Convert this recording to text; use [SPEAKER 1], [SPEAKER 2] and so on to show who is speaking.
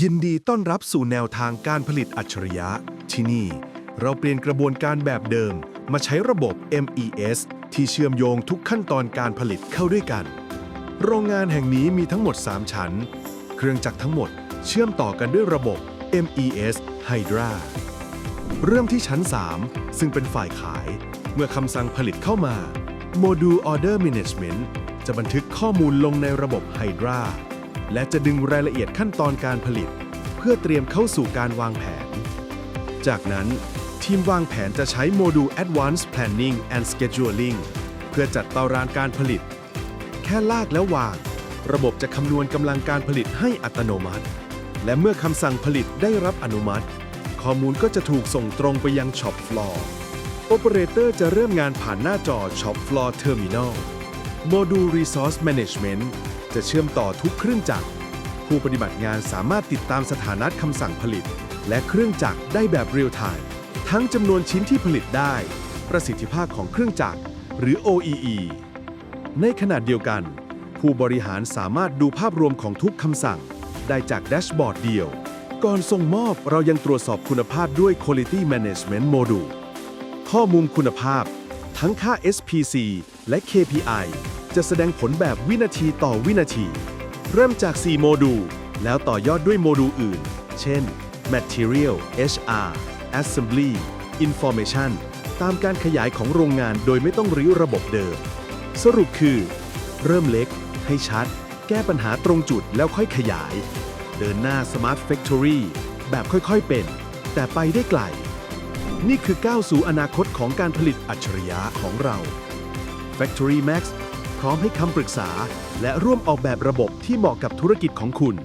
[SPEAKER 1] ยินดีต้อนรับสู่แนวทางการผลิตอัจฉริยะ ที่นี่ เราเปลี่ยนกระบวนการแบบเดิม มาใช้ระบบ MES ที่เชื่อมโยงทุกขั้นตอนการผลิตเข้าด้วยกัน โรงงานแห่งนี้มีทั้งหมด 3 ชั้น เครื่องจักรทั้งหมดเชื่อมต่อกันด้วยระบบ MES Hydra เริ่มที่ชั้น 3 ซึ่งเป็นฝ่ายขาย เมื่อคำสั่งผลิตเข้ามา Module Order Management จะบันทึกข้อมูลลงในระบบ Hydra และจะดึงรายละเอียดขั้นตอนการผลิต เพื่อเตรียมเข้าสู่การวางแผน จากนั้น ทีมวางแผนจะใช้โมดูล Advanced Planning and Scheduling เพื่อจัดตารางการผลิต แค่ลากแล้ววาง ระบบจะคำนวณกำลังการผลิตให้อัตโนมัติ และเมื่อคำสั่งผลิตได้รับอนุมัติ ข้อมูลก็จะถูกส่งตรงไปยัง Shop Floor โอเปอเรเตอร์จะเริ่มงานผ่านหน้าจอ Shop Floor Terminal โมดูล Resource Management จะเชื่อมต่อทุกเครื่องจักร ผู้ปฏิบัติงานสามารถติดตามสถานะคำสั่งผลิต และเครื่องจักรได้แบบเรียลไทม์ทั้งจำนวนชิ้นที่ผลิตได้ ประสิทธิภาพของเครื่องจักร หรือ OEE ในขณะเดียวกัน ผู้บริหารสามารถดูภาพรวมของทุกคำสั่ง ได้จากแดชบอร์ดเดียว ก่อนส่งมอบเรายังตรวจสอบคุณภาพด้วย Quality Management Module ข้อมูลคุณภาพ ทั้งค่า SPC และ KPI จะแสดงผลแบบวินาทีต่อวินาที เริ่มจาก 4 โมดูล แล้วต่อยอดด้วยโมดูลอื่น เช่น Material HR Assembly Information ตามการขยายของโรงงานโดยไม่ต้องรื้อระบบเดิม สรุปคือ เริ่มเล็ก ให้ชัด แก้ปัญหาตรงจุดแล้วค่อยขยาย เดินหน้า Smart Factory แบบค่อยๆเป็น แต่ไปได้ไกล นี่คือก้าวสู่อนาคตของการผลิตอัจฉริยะของเรา Factory Max พร้อมให้คำปรึกษา และร่วมออกแบบระบบที่เหมาะกับธุรกิจของคุณ